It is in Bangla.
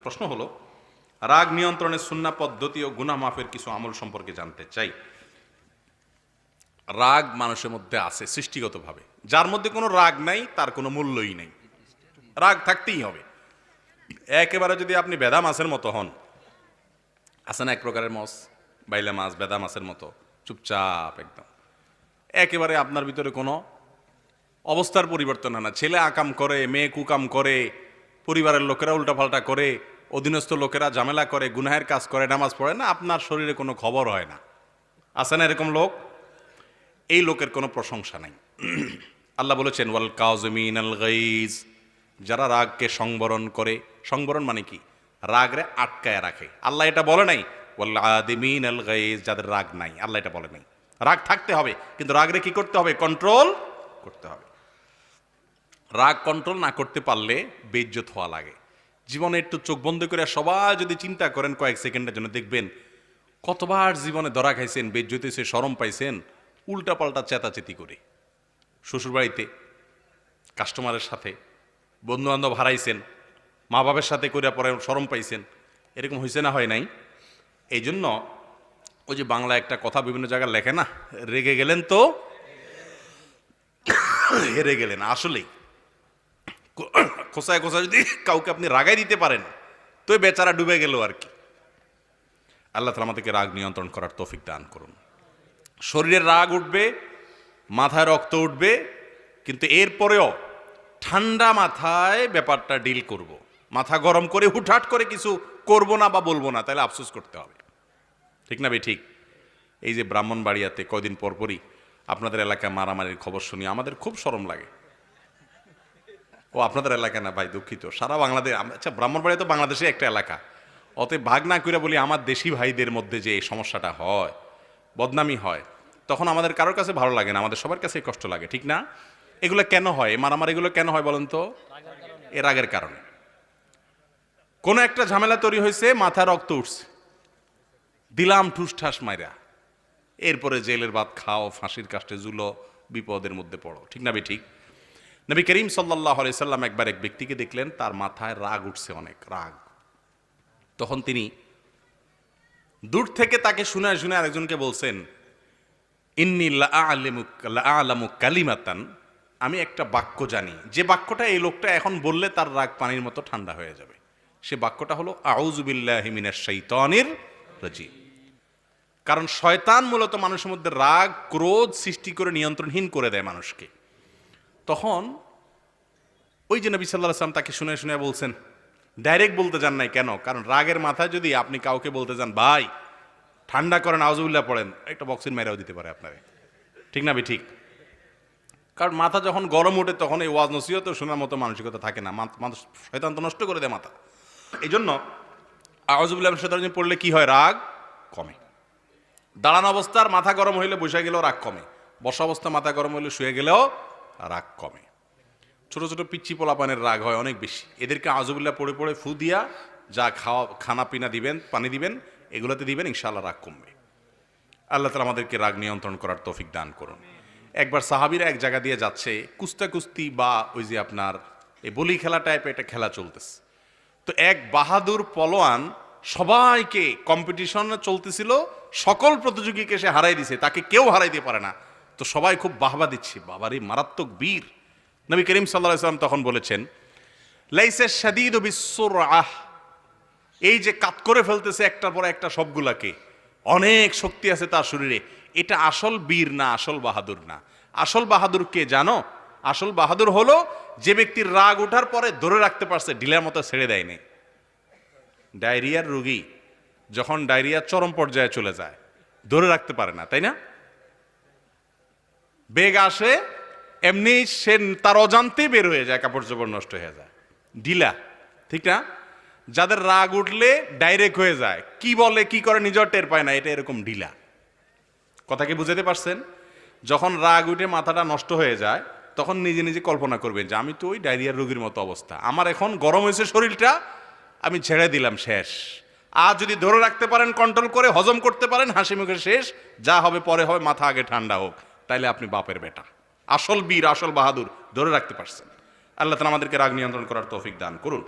প্রশ্ন হলো, রাগ নিয়ন্ত্রণের সুন্না পদ্ধতি ও গুনা মাফের কিছু আমল সম্পর্কে জানতে চাই। রাগ মানুষের মধ্যে আছে সৃষ্টিগতভাবে। যার মধ্যে কোনো রাগ নাই, তার কোনো মূল্যই নেই। রাগ থাকতেই হবে। একেবারে যদি আপনি বেদা মাছের মতো হন, আছে না এক প্রকারের মাছ বাইলা মাছ, বেদা মাছের মতো। চুপচাপ একদম। একেবারে আপনার ভিতরে কোনো অবস্থার পরিবর্তন হয় না। ছেলে আকাম করে, মেয়ে কুকাম করে, পরিবারের লোকেরা উল্টাপাল্টা করে অধীনস্থ লোকেরা ঝামেলা করে, গুনাহের কাজ করে, নামাজ পড়ে, না আপনার শরীরে কোনো খবর হয় না। আছে না এরকম লোক? এই লোকের কোনো প্রশংসা নাই। আল্লাহ বলেছেন, ওয়াল কাজমিন আল গাইজ যারা রাগকে সংবরণ করে, সংবরণ মানে কি? রাগরে আটকায় রাখে। আল্লাহ এটা বলে নাই, ওয়াল আদিমিন আল গাইজ যাদের রাগ নাই, আল্লাহ এটা বলে নাই। রাগ থাকতে হবে, কিন্তু রাগরে কি করতে হবে? কন্ট্রোল করতে হবে। রাগ কন্ট্রোল না করতে পারলে বেজ্জত হওয়া লাগে। জীবনে একটু চোখ বন্ধ করে সবাই যদি চিন্তা করেন কয়েক সেকেন্ডের জন্য, দেখবেন কতবার জীবনে ধরা খাইছেন বেজ্জত হয়েছে সরম পাইছেন উল্টা পাল্টা চেতাচেতি করে। শ্বশুরবাড়িতে কাস্টমারের সাথে বন্ধু বান্ধব হারাইছেন মা বাবার সাথে করে পরে সরম পাইছেন, এরকম হয়েছে না, হয় নাই? এই জন্য ওই যে বাংলা একটা কথা বিভিন্ন জায়গায় লেখে না, রেগে গেলেন তো? হেরে গেলেন, আসলেই। খোসায় খোসা যদি কাউকে আপনি রাগাই দিতে পারেন, তো বেচারা ডুবে গেল আর কি। আল্লাহ তালা আমাদেরকে রাগ নিয়ন্ত্রণ করার তৌফিক দান করুন। শরীরের রাগ উঠবে, মাথায় রক্ত উঠবে, কিন্তু এরপরেও ঠান্ডা মাথায় ব্যাপারটা ডিল করব। মাথা গরম করে হুটহাট করে কিছু করব না বা বলব না, তাহলে আফসোস করতে হবে। ঠিক না বে ঠিক। এই যে ব্রাহ্মণ ব্রাহ্মণবাড়িয়াতে কয়দিন পরপরই আপনাদের এলাকায় মারামারির খবর শুনি, আমাদের খুব সরম লাগে। ও আপনাদের এলাকা না ভাই, দুঃখিত। সারা বাংলাদেশ আচ্ছা ব্রাহ্মণবাড়িয়া তো বাংলাদেশে একটা এলাকা। অতএব ভাগ না করে বলি আমার দেশি ভাইদের মধ্যে যে এই সমস্যাটা হয়, বদনামি হয়, তখন আমাদের কারোর কাছে ভালো লাগে না, আমাদের সবার কাছে কষ্ট লাগে, ঠিক না? এগুলো কেন হয়? এই মারামারিগুলো কেন হয় বলেন তো? এর আগের কারণে। কোনো একটা ঝামেলা তৈরি হয়েছে, মাথা রক্ত উঠছে। দিলাম ঠুস ঠাস মাইরা। এরপরে জেলের ভাত খাও, ফাঁসির কাষ্টে জুলো বিপদের মধ্যে পড়ো, ঠিক না বে ঠিক? নবী করিম সাল্লাহ সাল্লাম একবার এক ব্যক্তিকে দেখলেন, তার মাথায় রাগ উঠছে অনেক, রাগ। তখন তিনি দূর থেকে তাকে শুনে শুনে আরেকজনকে বলছেন, ইন্নি আলামু কালিমাতান। আমি একটা বাক্য জানি, যে বাক্যটা এই লোকটা এখন বললে তার রাগ পানির মতো ঠান্ডা হয়ে যাবে। সে বাক্যটা হলো আউজুবিল্লাহিমিনের শৈতানির কারণ শয়তান মূলত মানুষের মধ্যে রাগ, ক্রোধ সৃষ্টি করে নিয়ন্ত্রণহীন করে দেয় মানুষকে। তখন ওই যে নবী সাল্লাহ আসলাম তাকে শুনে শুনে বলছেন, ডাইরেক্ট বলতে যান নাই কেন? কারণ রাগের মাথায় যদি আপনি কাউকে বলতে যান, ভাই, ঠান্ডা করেন আউজুবিল্লাহ পড়েন, একটা বক্সিন মেরাও দিতে পারে আপনারে। ঠিক না ভাই? ঠিক। কারণ মাথা যখন গরম ওঠে, তখন এই ওয়াজ নসিহত শোনার মতো মানসিকতা থাকে না। মানুষ শয়তান তো নষ্ট করে দেয় মাথা। এই জন্য আউজুবিল্লাহ শয়তান পড়লে কি হয়? রাগ কমে। দাঁড়ানো অবস্থার মাথা গরম হইলে বসে গেলেও রাগ কমে। বসা অবস্থা মাথা গরম হইলে শুয়ে গেলেও রাগ কমে। ছোট ছোট পিচ্ছি পোলাপানের রাগ হয় অনেক বেশি। এদেরকে আজুবিল্লা পড়ে পড়ে ফু দিয়া যা খাওয়া, খানা পিনা দিবেন, পানি দিবেন, এগুলোতে দিবেন, ইনশাআল্লাহ রাগ কমবে। আল্লাহ তালা আমাদেরকে রাগ নিয়ন্ত্রণ করার তৌফিক দান করুন। একবার সাহাবিরা এক জায়গা দিয়ে যাচ্ছে কুস্তা কুস্তি বা ওই যে আপনার এই বলি খেলা টাইপের একটা খেলা চলতেছে। তো এক বাহাদুর পলোয়ান সবাইকে কম্পিটিশন চলতেছিল, সকল প্রতিযোগীকে সে হারাই দিছে, তাকে কেউ হারাইতে পারে না। তো সবাই খুব বাহবা দিচ্ছে। বাবারে মারাত্মক বীর। নবী করিম সাল্লাহ তখন বলেছেন, লাইসে শাদিদ বিশ্বর আহ এই যে কাত করে ফেলতেছে একটার পর একটা সবগুলাকে, অনেক শক্তি আছে তার শরীরে। এটা আসল বীর না, আসল বাহাদুর না। আসল বাহাদুর কে জানো? আসল বাহাদুর হলো যে ব্যক্তির রাগ ওঠার পরে ধরে রাখতে পারছে, ঢিলার মতো ছেড়ে দেয়নি ডায়রিয়ার রোগী যখন ডায়রিয়া চরম পর্যায়ে চলে যায়, ধরে রাখতে পারে না, তাই না? বেগ আসে, এমনি সে তার অজান্তেই বের হয়ে যায়, কাপড় চোপড় নষ্ট হয়ে যায়। ঢিলা, ঠিক না? যাদের রাগ উঠলে ডাইরেক্ট হয়ে যায়। কি বলে, কি করে নিজের টের পায় না, এটা এরকম ঢিলা। কথা কি বুঝাতে পারছেন? যখন রাগ উঠে মাথাটা নষ্ট হয়ে যায়, তখন নিজে নিজে কল্পনা করবেন যে, আমি তো ওই ডায়রিয়ার রোগীর মতো অবস্থা। আমার এখন গরম হয়েছে শরীরটা, আমি ছেড়ে দিলাম, শেষ। আর যদি ধরে রাখতে পারেন কন্ট্রোল করে হজম করতে পারেন, হাসি মুখে শেষ, যা হবে পরে হবে, মাথা আগে ঠান্ডা হোক। তাইলে আপনি বাপের বেটা। আসল বীর, আসল বাহাদুর ধরে রাখতে পারছেন। আল্লাহ তালা আমাদেরকে রাগ নিয়ন্ত্রণ করার তৌফিক দান করুন।